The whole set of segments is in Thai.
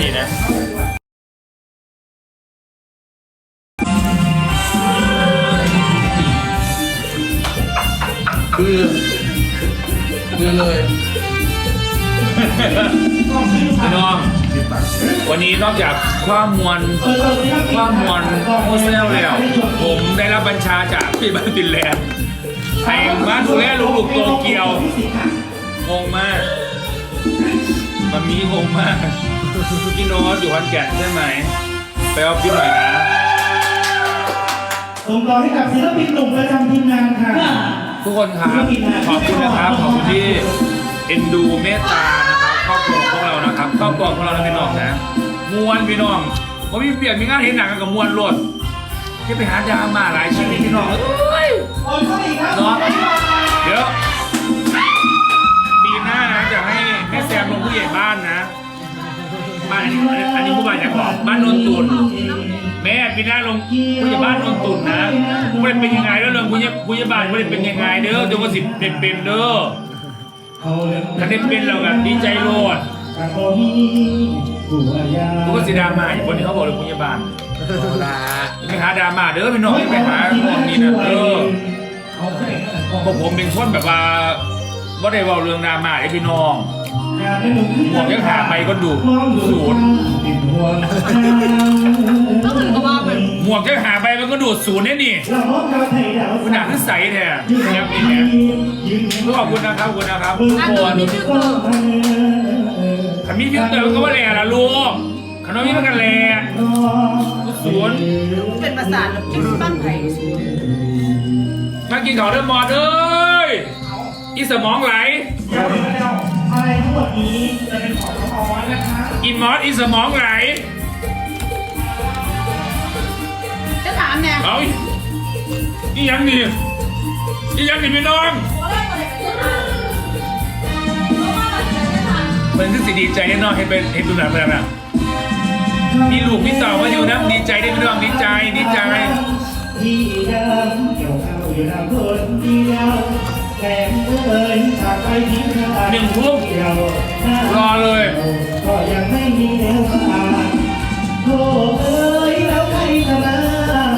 ทีนะคือคือเลยพี่น้อง วันนี้นอกจากความมวลความมวลโมเซลแล้ว ผมได้รับบัญชาจากพี่บ้านฟินแลนด์ให้มาดูแลลูกๆโตเกียวงงมาก มันมีงงมากพี่โน้ตอยู่ขอนแก่นใช่ไหม ไปออฟฟิศหน่อยนะส่งต่อให้กับศิลปินหนุ่มประจำทีมงานค่ะ ทุกคนครับ ขอบคุณนะครับขอบคุณที่เอ็นดูเมตตานะครับครอบครัวของพวกเรานะครับครอบครัวของเรานะพี่น้องนะมวนพี่น้องผมมีเปลี่ยนมีงานเห็นหนังกันกับมวนรถที่ไปหาดราม่าหลายชีวิตพี่น้องเอ้ยโอนเข้าอีกครับเนาะเดี๋ยว ปีหน้าลงผู้ใหญ่บ้านโนนตุนนะไม่ได้เป็นยังไงแล้วเรื่องผู้ใหญ่ผู้ใหญ่บ้านไม่ได้เป็นยังไงเด้อเดี๋ยวก็สิเป็นเป็นเด้อเขาเรื่องถ้าได้เป็นเราแบบดีใจโลดกับโอมีผู้อายากูก็สีดราม่าอยู่คนนี้เขาบอกเลยผู้ใหญ่บ้านโซลาไปหาดราม่าเด้อพี่น้องอย่าไปหาพวกนี้นะเด้อเขาให้พวกผมเป็นคนแบบว่าว่าได้เว่าเรื่องดราม่าไอ้พี่น้อง การเป็นหนุ่มหมวกยังหาไปก็ดูศูนย์ติดหัวก็คือก็ว่าเป็นหมวกยังหาไปมันก็ดูดศูนย์เนี่ยนี่เราพบกับไทยดาวคุณหนาขึ้นใสแท้ยับนี่เนี่ยยืนขอบคุณนะครับขอบคุณนะครับอันนี้มีฟิลเตอร์ขันมีฟิลเตอร์มันก็ว่าแหล่ละลูกขนมนี้มันกันแหล่ศูนย์เป็นภาษาแบบจิ้มปั้นไทยมากินข้าวเด้อหมอดเอ้ยอีสมองไหลเดี๋ งหมดนี้จะเป็นของน้องออยนะคะอีมอสอีสมองไหลจะถามเนี่ยเอาอีหยังนี่อีหยังนี่พี่น้องมันคือสิดีใจแน่นอนให้เป็นให้ดูหนังไปแล้วนะมีลูกมีเต่ามาอยู่นะดีใจได้พี่น้องดีใจดีใจที่ดำเกี่ยวข้าวอยู่น้ำคนที่เดียว แกงเอ้ยฉากไปทิ้งข้างหนึ่งทุ่มเดียวรอเลย ก็ยังไม่มีแนวทางโอ้เอ้ยแล้วใครจะมา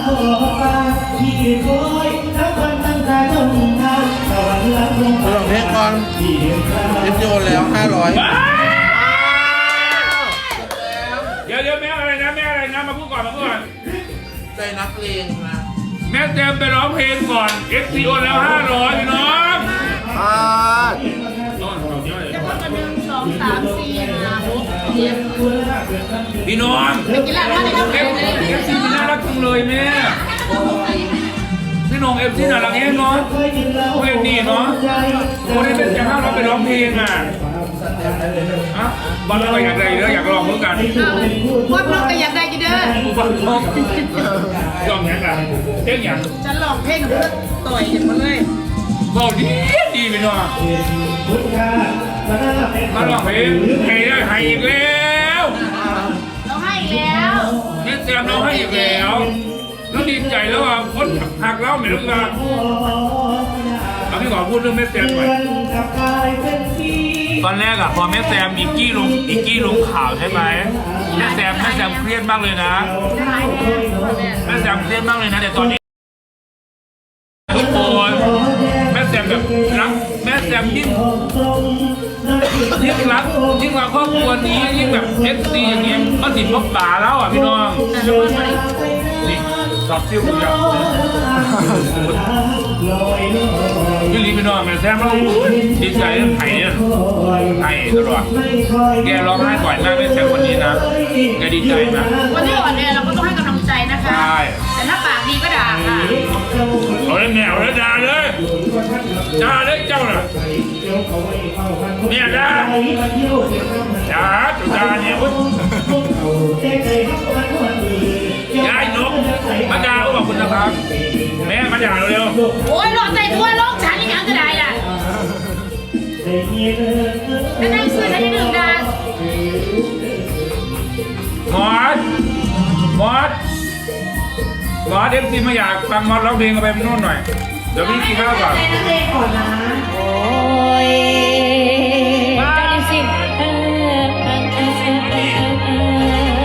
ขอฟ้าที่คอยทั้งวันทั้งตาจนทางตะวันรับลงลองเพลงก่อนที่เห็นคราเอฟโยนแล้วห้าร้อยว้าวเดี๋ยวเดี๋ยวแม่อะไรนะแม่อะไรนะมาพูดก่อนมาพูดก่อนใจนักเลงนะแม่เต็มไปร้องเพลงก่อน f c o แล้ว500พี่น้อง อ่าต้นเอาเยอะเลยจะว่ากันหนึ่งสองสามสี่ห้าหกเจ็ดพี่น้องไปกินร้านอะไรก็เอไปฟเลยเอฟซีน่ารักจังเลยแม่พี่น้องเอฟซีน่ารักเองเนาะเพลงนี้เนาะคนที่เป็นจะห้ามเราไปร้องเพลงอะอะบอลเราอยากได้เยอะอยากลองเหมือนกันว่าเราก็อยากได้กี่เด้อผู้ฟังชอบยอมยังไงเพลงอย่างฉันลองเพลงกับเพื่อนต่อยกันมาเลย บอกดีดีพี่น้องมาร้องเพลงให้ได้ให้อีกแล้วเราให้แล้วแม่แซมเราให้อีกแล้วแล้วดีใจแล้วว่าคนหักเราเหมือนกันเอาพี่ขอพูดเรื่องแม่แซมหน่อยตอนแรกอะพอแม่แซมอีกกี้ลงอีกกี้ลงข่าวใช่ไหมแม่แซมแม่แซมเครียดมากเลยนะแม่แซมเครียดมากเลยนะแต่ตอนนี้ แบบรักแม่แซมยิ่งยิ่งรักยิ่งรักครอบครัวนี้ยิ่งแบบเอฟซีอย่างเงี้ยก็ติดพบป่าแล้วอะพี่น้องนี่สอบซิ่วกูอยากพี่ลีพี่น้องแม่แซมเราดีใจเรื่องไผ่เนี่ยไผ่ตลอดแกร้องไห้บ่อยมากไม่ใช่วันนี้นะแกดีใจนะวันที่อ่อนแอเราก็ต้องให้กำลังใจนะคะใช่ แมวเลยด่าเลยด่าเลยเจ้าน่ะเนี่ยด่าด่าจุด่าเนี่ยวุ้ยยายนกมาด่าก็บอกคุณนะครับแม่มาด่าเร็วโอ้ยหลอกใส่ทั่วโลกฉันยังจะได้ล่ะไม่ได้ช่วยฉันหนึ่งดาๆมอสมอส บอสเอฟซีไม่อยากฟังมอสร้องเพลงอาไปนู่นหน่อย เดี๋ยวพี่กินข้าวก่อนกเรียนอนนโอ้ยจะได้สิ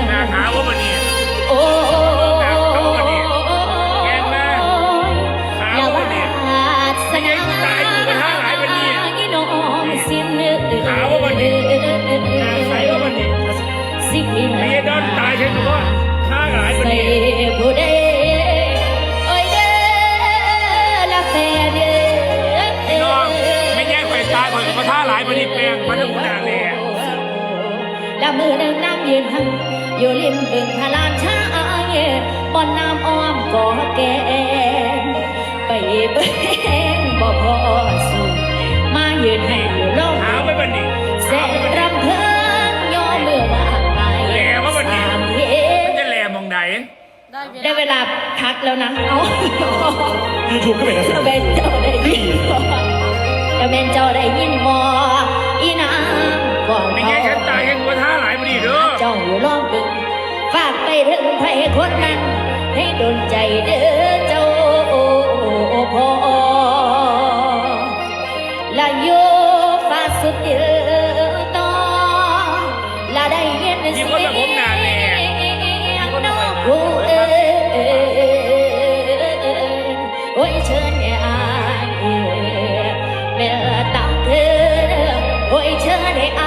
หน้าขาวว่าม่โอ้หข่าวว่าปีตายว่าปีตาวว่าปีข้าใว่าปีไอ้ตายใช่ไหมว่าข้าหลายวันนี้าหลายคนนี้แปลงมันต้องนานเลยละมือหนึ่งนั่งยืนหังอยู่ริมบึงทลานช้างบอนน้ำอ้อมก่อแกงไปเบิ่งบ่พอสูมายืนให้อยู่ลงหาไม่บันนี้แสหางไม่บันนี้รำเพิ่งย่อมือมาไปแหลมวะบัดนี้สามเฮ็มันดจะแหลมมองไหนได้เวลาพักแล้วนะ เอายูทูบก็เป็นอะไรเจ้าเบนเจ้าได้ยิน บ่เจ้าเบนเจ้าได้ยินบ่อีนางกองไม่แย่งฉันตายแย่งว่าท่าหลายคนนี้เด้อเจ้าอยู่รอบบึงฝากไปถึงไผคนนั้น ให้ดนใจเด้อ เชิญให้อา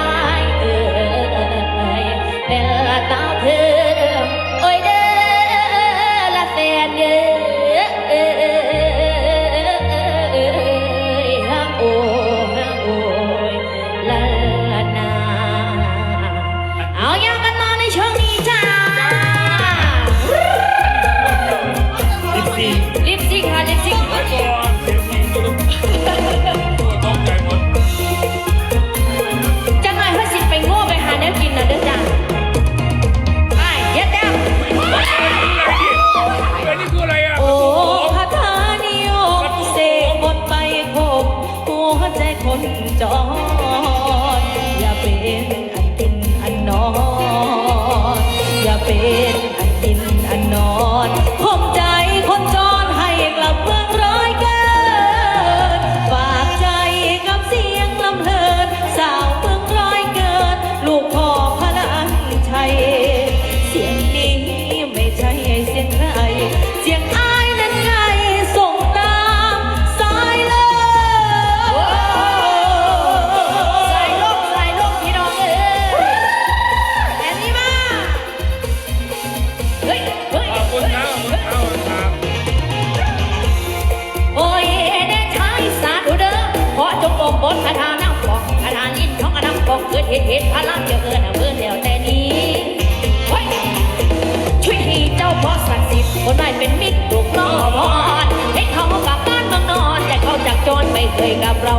เคยกับเรา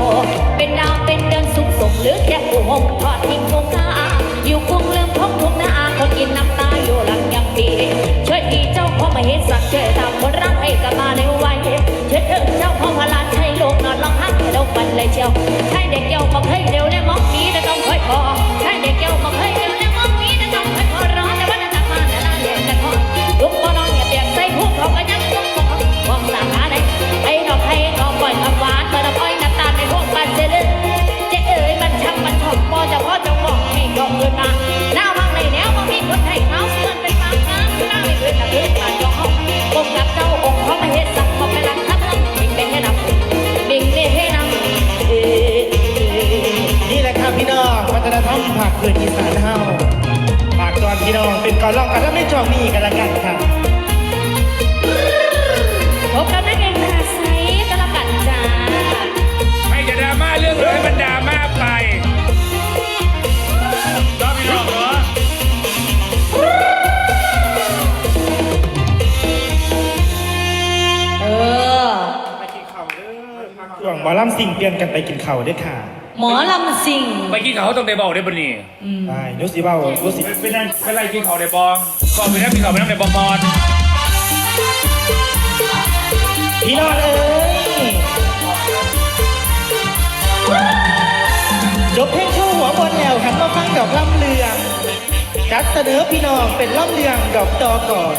เป็นดาวเป็นเดือนสุขสมหรือแค่ผู้หงทอดทิ้งคงหน้า อยู่คงลืมท้องทุกหน้าคนกินน้ำตาอยู่หลังยังดีช่วยที่เจ้าพ่อมาเห็นสักเจอตามคนรักให้กลับมาในวัยเชิดเถิดเจ้าพ่อพลานใช้โลกนอนร้องไห้ลงบันเลยเชียวใช่เด็กเกี่ยวกับเคยเร็วและมองนี้แต่ต้องค่อยพอ ธรรมผักเกิดอีสานเฮาฝากตอนพี่น้องเป็นก่อนร้องกันแล้วไม่จองนี่กันละกันครับพบกับนักเอกหน้าใสก็แล้วกันจ้าให้จะดราม่าเรื่องเลยมันดราม่าไปชอบพี่น้องเหรอเออช่วงหมอลำสิ่งเปลี่ยนกันไปกินข้าวด้วยค่ะ หมอลำสิงไปกินเขาวต้องได้บอกได้ปะนี่ได้นุสิเบ้านุสิเป็นไงเป็นไรกินเขาวได้บองบอกไปนะกินเขาวไปนั่งในบองบอลพี่น้องเอ้ยจบเพลงโชว์หัวบนแล้วหันมาฟังดอกลำเลืองจัดเสนอพี่น้องเป็นลำเลืองดอกตอก่อน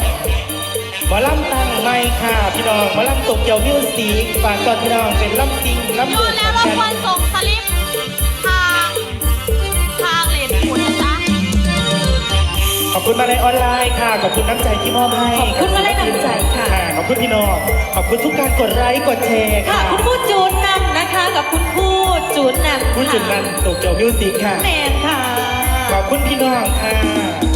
หมอลำตั้งไม่ค่ะพี่น้องหมอลำตกเกี่ยวมิวสิกฝากตอนพี่น้องเป็นลำจริงลำโยเดือนดแล้วรบกวนส่ง คุณมาในออนไลน์ค่ะ ขอบคุณน้ำใจที่มอบให้ขอบคุณมาลัยน้ำใจค่ะ ขอบคุณพี่น้อง ขอบคุณทุกการกดไลค์กดแชร์ค่ะค่ะคุณผู้จูนนำนะคะ กับคุณผู้จูนนำคุณจุดนันตกเกี่ยวมิวสิกค่ะแมนค่ะ ขอบคุณพี่น้องค่ะ